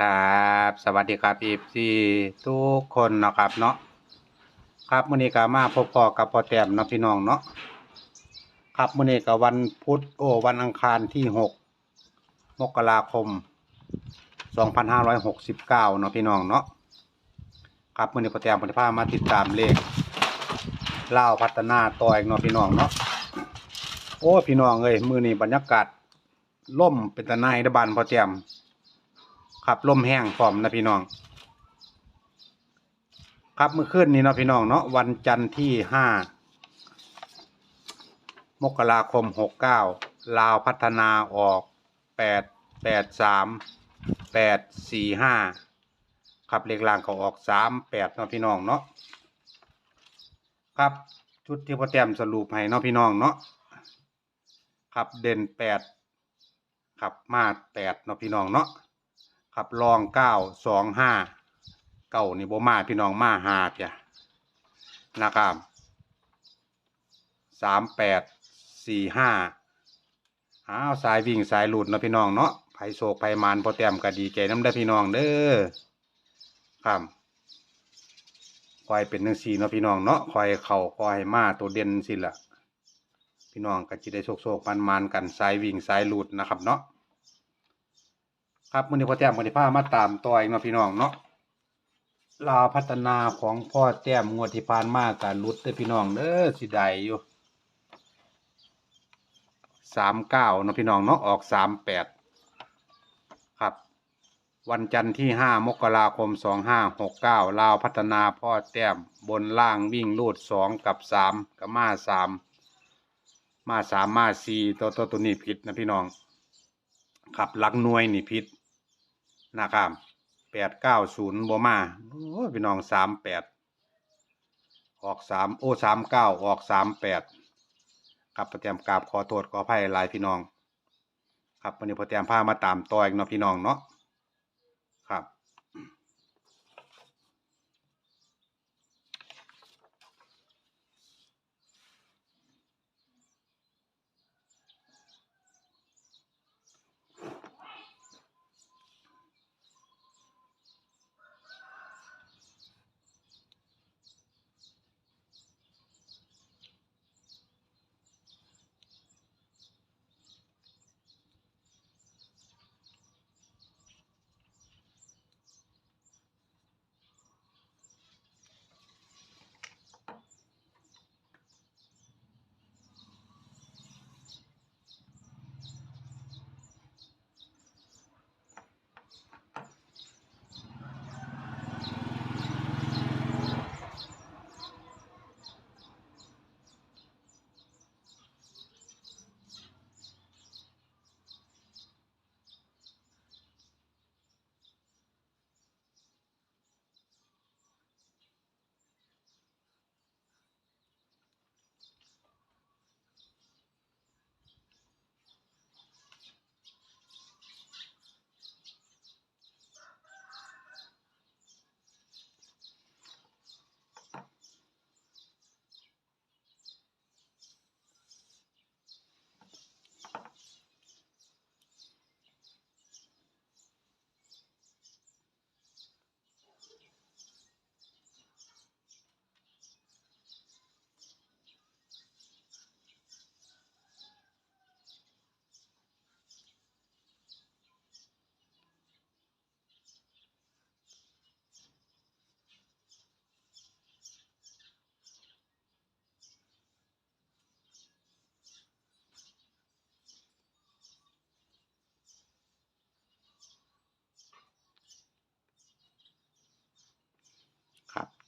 ครับสวัสดีครับอีซีทุกคนเนาะครับเนาะครับมื้อนี้ก็มาพบพอกับพ่อแต้มเนาะพี่น้องเนาะครับมื้อนี้ก็วันพุธโอ้วันอังคารที่หกมกราคม2569เก้าเนาะพี่น้องเนาะครับมื้อนี้พ่อแต้มเพิ่นจะพามาติดตามเลขลาพัฒนาต่ออีกเนาะพี่น้องเนาะโอ้พี่น้องเอ้ยมื้อนี้บรรยากาศล่มเป็นตะไนเด้อบ้านพ่อแต้ม ครับลมแห้งพร้อมนะพี่น้อง ครับเมื่อคืนนี้เนาะพี่น้องเนาะวันจันทร์ที่ห้ามกราคมหกเก้าลาวพัฒนาออกแปดแปดสามแปดสี่ห้าครับเลขล่างเขาออกสามแปดเนาะพี่น้องเนาะครับชุดที่พ่อแต้มสรุปให้เนาะพี่น้องเนาะครับเด่นแปดครับมาแปดเนาะพี่น้องเนาะ ขับรองเก้าสองห้าเก้านี่บ่มาพี่น้องมาหาเปียนะครับสามแปดสี่ห้าอ้าวสายวิ่งสายหลุดเนาะพี่น้องเนาะไผโศกไผมานพอแต้มก็ดีใจน้ำได้พี่น้องเด้อครับคอยเป็นหนึ่งสี่เนาะพี่น้องเนาะคอยเข่าคอยมาตัวเด่นสิละพี่น้องก็จะได้โศกโศกมันมันกันสายวิ่งสายหลุดนะครับเนาะ ครับมือนี้พ่อแต้มมื้อนี้พามาตามต่ออีกเนาะพี่น้องเนาะลาวพัฒนาของพ่อแต้มงวดที่ผ่านมาก็หลุดเด้อพี่น้องเด้อสิได้อยู่39เก้าเนาะพี่น้องเนาะออก38ครับ วันจันทร์ที่5มกราคม2569ลาวพัฒนาพ่อแต้มบนล่างวิ่งลูด2กับ3กับมา3มา3มมา4ตัวตัวตัวนี้ผิดนะพี่น้องขับลักหน่วยนี่ผิด นะครับแปดเก้าศูนย์บ่มาโอ้พี่น้องสามแปดออกสามโอ้สามเก้าออกสามแปดครับปะเตรียมกราบขอโทษขออภัยหลายพี่น้อง ครับวันนี้พอเตรียมพามาตามต่ออีกเนาะพี่น้องเนาะ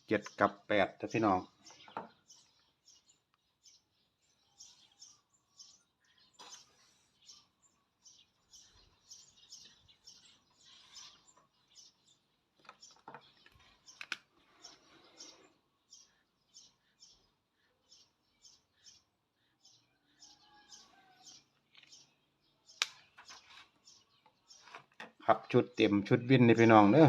เจ็ดกับแปดนะพี่น้องครับชุดเต็มชุดวินนี่พี่น้องเด้อ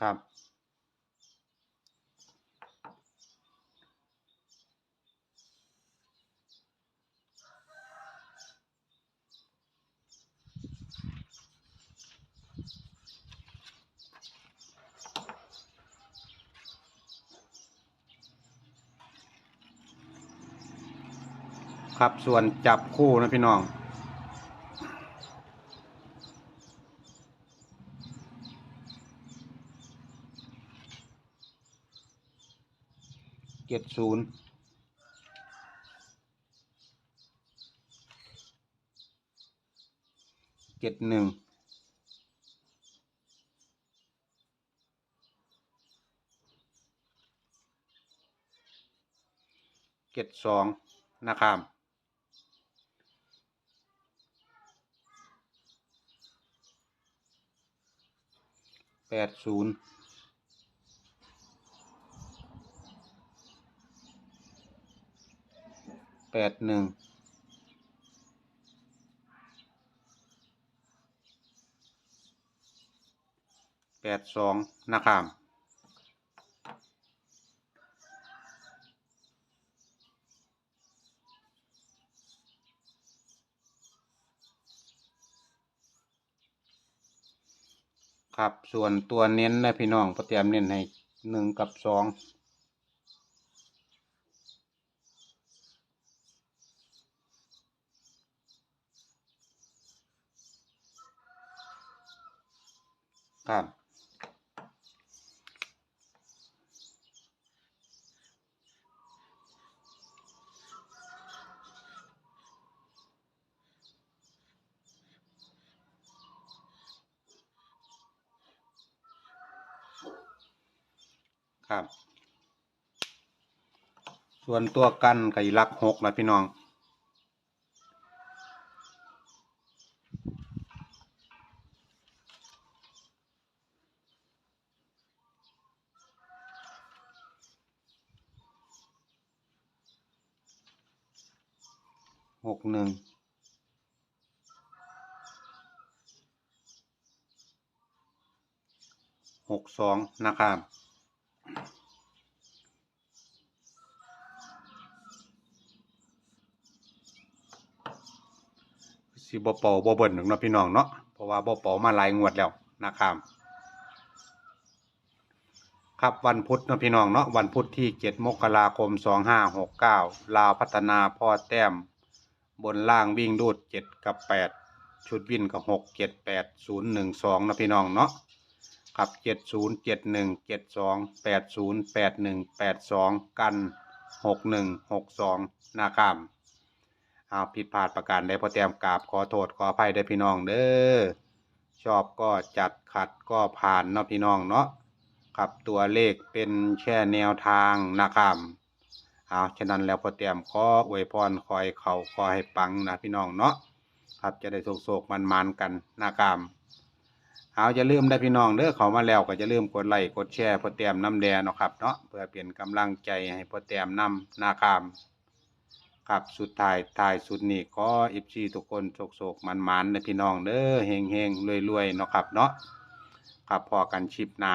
ครับ ครับส่วนจับคู่นะพี่น้อง เจ็ดศูนย์เจ็ดหนึ่งเจ็ดสองนะครับแปดศูนย์ แปดหนึ่งแปดสองนะครับครับ ส่วนตัวเน้นนะพี่น้องเตรียมเน้นให้หนึ่งกับสอง ครับ ครับ ส่วนตัวกันกับลักหกนะพี่น้อง หกหนึ่งหกสองนะครับสิบ่เป่าบ่เบิ่นหนึ่งเนาะพี่น้องเนาะเพราะว่าบ่เป่ามาหลายงวดแล้วนะครับครับวันพุธเนาะพี่น้องเนาะวันพุธที่ 7 มกราคม 2569 ลาวพัฒนาพ่อแต้ม บนล่างวิ่งดูดเจ็ดกับแปดชุดวิ่งกับหกเจ็ดแปดศูนย์หนึ่งสองนะพี่น้องเนาะขับเจ็ดศูนย์เจ็ดหนึ่งเจ็ดสองแปดศูนย์แปดหนึ่งแปดสองกันหกหนึ่งหกสองนาคามเอาผิดพลาดประการใดพอเตรียมกราบขอโทษขออภัยได้พี่น้องเด้อชอบก็จัดขัดก็ผ่านนะพี่น้องเนาะขับตัวเลขเป็นแช่แนวทางนะครับ เอาฉะนั้นแล้วพอแต้มขออวยพรคอยเขาขอให้ปังนะพี่น้องเนาะครับจะได้โศกๆมันกันนะครับเอาจะลืมได้พี่น้องเด้อเขามาแล้วก็จะลืมกดไลค์กดแชร์พอแต้มน้ำแดงเนาะครับเนาะเพื่อเป็นกำลังใจให้พอแต้มนำนะครับครับสุดท้ายท้ายสุดนี้ขออิฟซีทุกคนโศกโศกมันมันนะพี่น้องเด้อเฮงเฮงรวยรวยเนาะครับเนาะครับพอกันชิปนา